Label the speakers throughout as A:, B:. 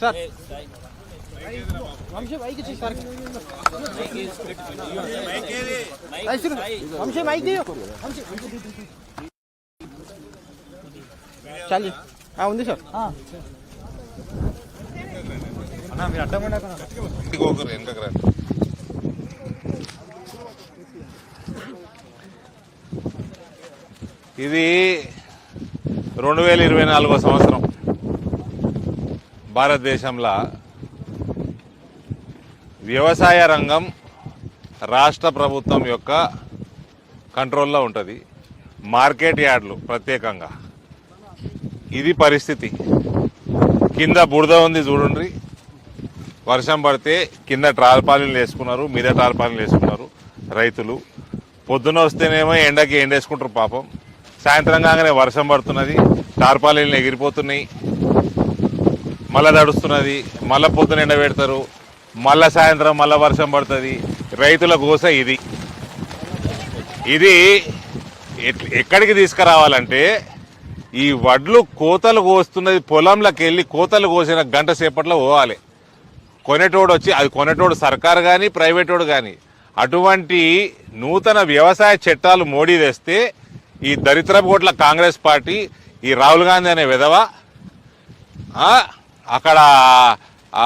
A: Sir Vamshi mike ఇచ్చి sir. Vamshi mike చాలు. ఆ, ఉంది సార్. అన్నా మీరు అడ్డం ఉండక
B: ఇంకొకరు వెనకకు రండి ఇది రెండు వేల ఇరవై నాలుగో సంవత్సరం. భారతదేశంలో వ్యవసాయ రంగం రాష్ట్ర ప్రభుత్వం యొక్క కంట్రోల్లో ఉంటుంది. మార్కెట్ యార్డ్లు ప్రత్యేకంగా. ఇది పరిస్థితి. కింద బురద ఉంది చూడండి. వర్షం పడితే కింద టార్పాలిన్లు వేసుకున్నారు మీద టార్పాలిన్లు వేసుకున్నారు రైతులు. పొద్దున వస్తేనేమో ఎండకి ఎండేసుకుంటారు పాపం. సాయంత్రం కాగానే వర్షం పడుతున్నది టార్పాలీలు ఎగిరిపోతున్నాయి మళ్ళా తడుస్తున్నది మళ్ళా పొద్దున ఎండ పెడతారు మళ్ళా సాయంత్రం మళ్ళా వర్షం పడుతుంది. రైతుల గోస ఇది. ఇది ఎక్కడికి తీసుకురావాలంటే ఈ వడ్లు కోతలు కోస్తున్నది పొలంలోకి వెళ్ళి కోతలు కోసిన గంట సేపట్లో పోవాలి. కొనేటోడు వచ్చి అది కొనేటోడు సర్కారు కానీ ప్రైవేటోడు కానీ అటువంటి నూతన వ్యవసాయ చట్టాలు మోడీ తెస్తే ఈ దరిద్రపు కోట్ల కాంగ్రెస్ పార్టీ ఈ రాహుల్ గాంధీ అనే విధవ అక్కడ ఆ,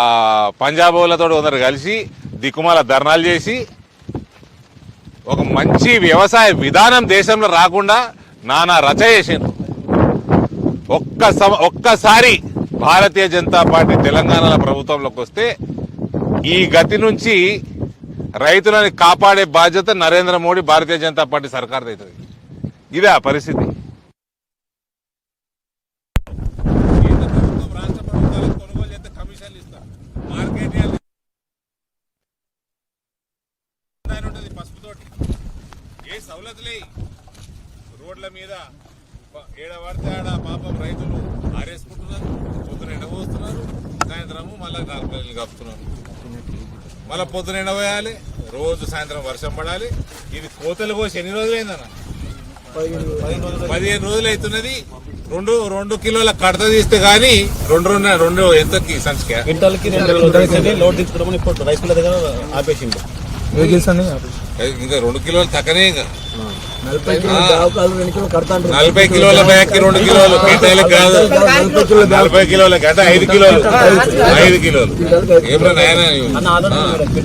B: పంజాబ్ వాళ్ళతో కొందరు కలిసి దిక్కుమాల ధర్నాలు చేసి ఒక మంచి వ్యవసాయ విధానం దేశంలో రాకుండా నానా రచ చేసిండ్రు. ఒక్క సమ- ఒక్కసారి భారతీయ జనతా పార్టీ తెలంగాణలో ప్రభుత్వంలోకి వస్తే ఈ గతి నుంచి రైతులని కాపాడే బాధ్యత నరేంద్ర మోడీ భారతీయ జనతా పార్టీ సర్కార్ది అవుతుంది ఇదే ఆ పరిస్థితి. ఏ సవలతులే? రోడ్ల మీద ఏడ పడితే ఆడ పాపం రైతులు ఆరేసుకుంటున్నారు పొద్దున ఎండబోస్తున్నారు సాయంత్రము మళ్ళీ నాలుగు కప్పుతున్నారు. మళ్ళీ పొద్దున ఎండబోయాలి రోజు సాయంత్రం వర్షం పడాలి ఇది కోతలు కోసి ఎన్ని రోజులు పదిహేను రోజులు అవుతున్నది. రెండు రెండు కిలోల కడత తీస్తే గానీ రెండు రెండు రెండు ఎంతకి సంచిక?
C: క్వింటాల్కి లోడ్ తీసుకున్నామని ఇప్పుడు రైతుల దగ్గర
D: అన్ని
B: ఇంకా రెండు కిలోలు తక్కనే ఇంకా.
D: నలభై
B: కిలోల బ్యాగ్కి రెండు కిలోలు క్వింటాలకు కాదు. నలభై కిలోల అంటే ఐదు కిలోలు. ఐదు కిలోలు. ఏమన్నా నాయనా
C: ఆల్రెడీ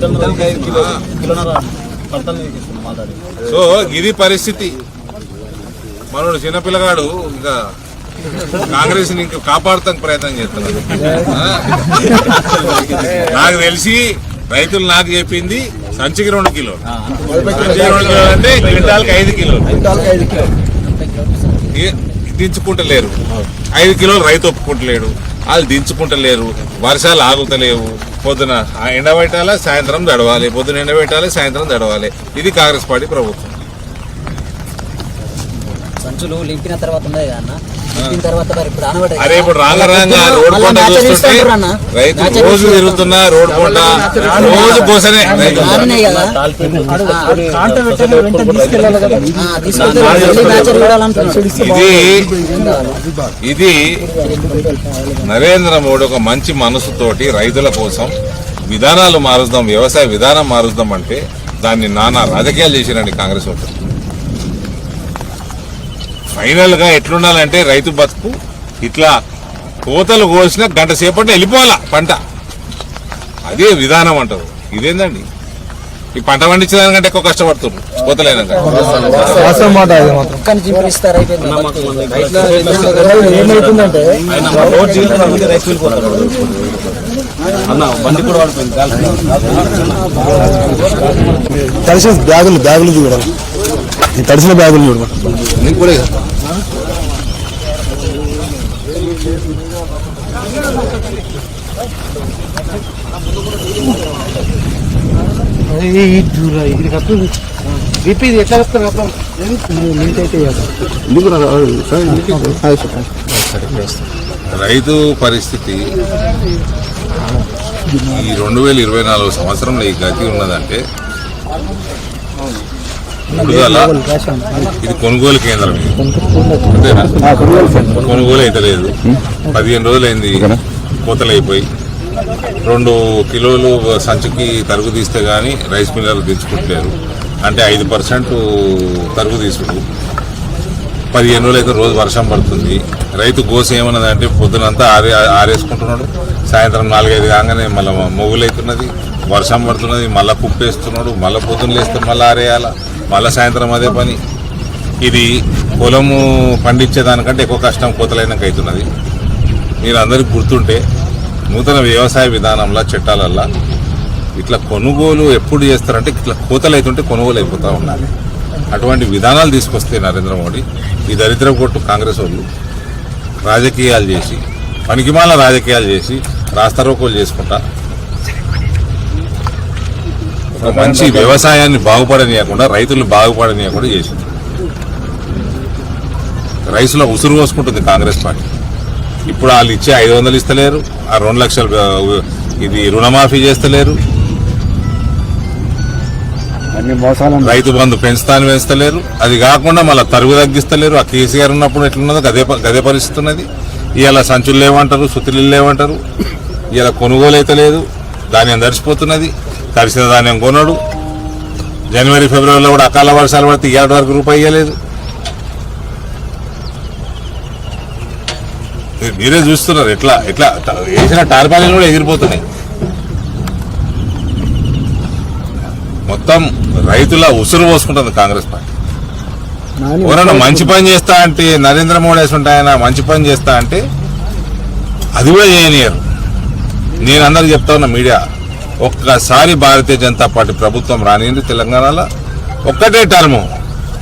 B: సో ఇది పరిస్థితి. మనోడు చిన్నపిల్లగాడు ఇంకా కాంగ్రెస్ని ఇంకా కాపాడతానికి ప్రయత్నం చేస్తున్నాడు. నాకు తెలిసి రైతులు నాకు చెప్పింది సంచికి రెండు కిలోలు సంచికి రెండు కిలోలు అంటే క్వింటాల్కి ఐదు కిలోలు
D: కిలో
B: దించుకుంటలేరు. ఐదు కిలోలు రైతు ఒప్పుకుంటలేడు. వాళ్ళు దించుకుంటలేరు. వర్షాలు ఆగుతలేవు. పొద్దున ఆ సాయంత్రం దడవాలి పొద్దున ఎండబెట్టాలి సాయంత్రం దడవాలి ఇది కాంగ్రెస్ పార్టీ ప్రభుత్వం.
E: సంచులు లింపిన తర్వాత కదా తర్వాత ఇప్పుడు
B: అరే. ఇప్పుడు రాంగ రాంగ రోడ్ పంట చూస్తుంటే. రైతు రోజు. తిరుగుతున్నా రోడ్ పంట రోజు కోసనే ఇది ఇది నరేంద్ర మోడీ ఒక మంచి మనసుతోటి రైతుల కోసం విధానాలు మారుద్దాం వ్యవసాయ విధానం మారుద్దాం అంటే దాన్ని నానా రాజకీయాలు చేసిరండి కాంగ్రెస్ వాళ్ళు. ఫైనల్గా ఎట్లుండాలంటే రైతు బతుకు ఇట్లా కోతలు కోసిన గంట సేపట్లో వెళ్ళిపోవాలా పంట. అదే విధానం అంటారు. ఇదేందండి? ఈ పంట పండించడానికంటే ఎక్కువ కష్టపడుతున్నారు
D: తడిసిన బ్యాగులు బ్యాగులు చూడడం ఈ తడిసిన బ్యాగులు చూడడం
B: నీకు కూడా ఇక.
A: ఇది కప్పు బీపీ ఇది ఎట్లా అయితే
B: రైతు పరిస్థితి ఈ రెండు వేల ఇరవై నాలుగు సంవత్సరంలో ఈ గతి ఉన్నదంటే ఇది కొనుగోలు కేంద్రం అంతేనా? కొనుగోలు అయితే లేదు. పదిహేను రోజులైంది. కోతలు అయిపోయి రెండు కిలోలు సంచికి తరుగు తీస్తే గానీ రైస్ మిల్లర్లు తెచ్చుకుంటలేరు. అంటే ఐదు పర్సెంట్ తరుగు తీసుడు. పదిహేను రోజులు అయితే రోజు వర్షం పడుతుంది. రైతు గోస ఏమన్నదంటే పొద్దునంతా ఆరే ఆరేసుకుంటున్నాడు. సాయంత్రం నాలుగైదు కాగానే మళ్ళీ అవుతున్నది వర్షం పడుతున్నది. మళ్ళీ కుప్పేస్తున్నాడు. మళ్ళీ పొద్దున్న లేస్తే మళ్ళీ ఆరేయాల. మళ్ళీ సాయంత్రం అదే పని. ఇది పొలము పండించేదానికంటే ఎక్కువ కష్టం కోతలైనాక అవుతున్నది. మీరు అందరికి గుర్తుంటే నూతన వ్యవసాయ విధానంలో చట్టాలల్లో ఇట్లా కొనుగోలు ఎప్పుడు చేస్తారంటే ఇట్లా కోతలు అవుతుంటే కొనుగోలు అయిపోతూ ఉండాలి. అటువంటి విధానాలు తీసుకొస్తే నరేంద్ర మోడీ ఈ దరిద్ర కొట్టు కాంగ్రెస్ వాళ్ళు రాజకీయాలు చేసి పనికిమాల రాజకీయాలు చేసి రాస్తారోకోలు చేసుకుంటా మంచి వ్యవసాయాన్ని బాగుపడనీయకుండా రైతులు బాగుపడనీయకుండా చేసింది. రైతుల ఉసురు పోసుకుంటుంది కాంగ్రెస్ పార్టీ. ఇప్పుడు వాళ్ళు ఇచ్చే ఐదు వందలు ఇస్తలేరు ఆ రెండు లక్షలు ఇది రుణమాఫీ చేస్తలేరు. రైతు బంధు పెంచుతాను పెంచుతలేరు అది కాకుండా మళ్ళీ తరుగు తగ్గిస్తలేరు. ఆ కేసీఆర్ ఉన్నప్పుడు ఎట్లున్నదో గదే గదే పరిస్థితి ఉన్నది. ఇవాళ సంచులు లేవంటారు సుత్తులు లేవంటారు. ఇవాళ కొనుగోలు అయితే లేదు. ధాన్యం తడిసిపోతున్నది. తడిసిన ధాన్యం కొనడు జనవరి ఫిబ్రవరిలో కూడా అకాల వర్షాలు పడితే ఏడు వరకు రూపాయి ఇవ్వలేదు మీరు- చూస్తున్నారు ఎట్లా ఎట్లా వేసిన టార్పాలీలు కూడా ఎగిరిపోతున్నాయి. మొత్తం రైతుల ఉసురు పోసుకుంటుంది కాంగ్రెస్ పార్టీ. ఎవరైనా మంచి పని చేస్తా అంటే నరేంద్ర మోడీ వేసుంటే ఆయన మంచి పని చేస్తా అంటే అది కూడా చేయనియరు. నేను అందరికి చెప్తా ఉన్నా మీడియా ఒక్కసారి భారతీయ జనతా పార్టీ ప్రభుత్వం రానియండి తెలంగాణలో. ఒక్కటే టర్ము.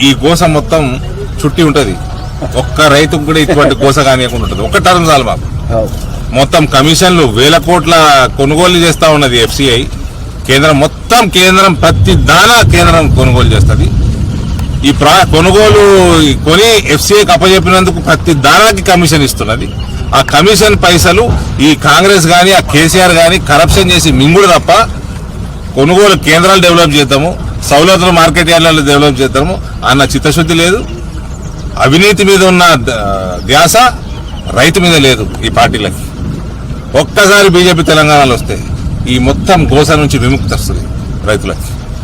B: ఈ గోస మొత్తం చుట్టి ఉంటది. ఒక్క రైతుకు కూడా ఇటువంటి గోస కానియకుండా ఉంటుంది. ఒక్క టర్మ్ చాలు మాకు. మొత్తం కమిషన్లు వేల కోట్ల కొనుగోలు చేస్తా ఉన్నది ఎఫ్సిఐ. కేంద్రం మొత్తం కేంద్రం ప్రతి దానా కేంద్రం కొనుగోలు చేస్తుంది. ఈ ప్రా కొనుగోలు కొని ఎఫ్సిఐకి అప్పచెప్పినందుకు ప్రతి దానాకి కమిషన్ ఇస్తున్నది. ఆ కమిషన్ పైసలు ఈ కాంగ్రెస్ కానీ ఆ కేసీఆర్ కానీ కరప్షన్ చేసి మింగుడు తప్ప కొనుగోలు కేంద్రాలు డెవలప్ చేద్దాము సౌలతులు మార్కెట్ యార్డ్లలో డెవలప్ చేద్దాము అన్న చిత్తశుద్ధి లేదు. అవినీతి మీద ఉన్న ధ్యాస రైతు మీద లేదు ఈ పార్టీలకి. ఒక్కసారి బీజేపీ తెలంగాణలో వస్తే ఈ మొత్తం గోస నుంచి విముక్తి వస్తుంది రైతులకి.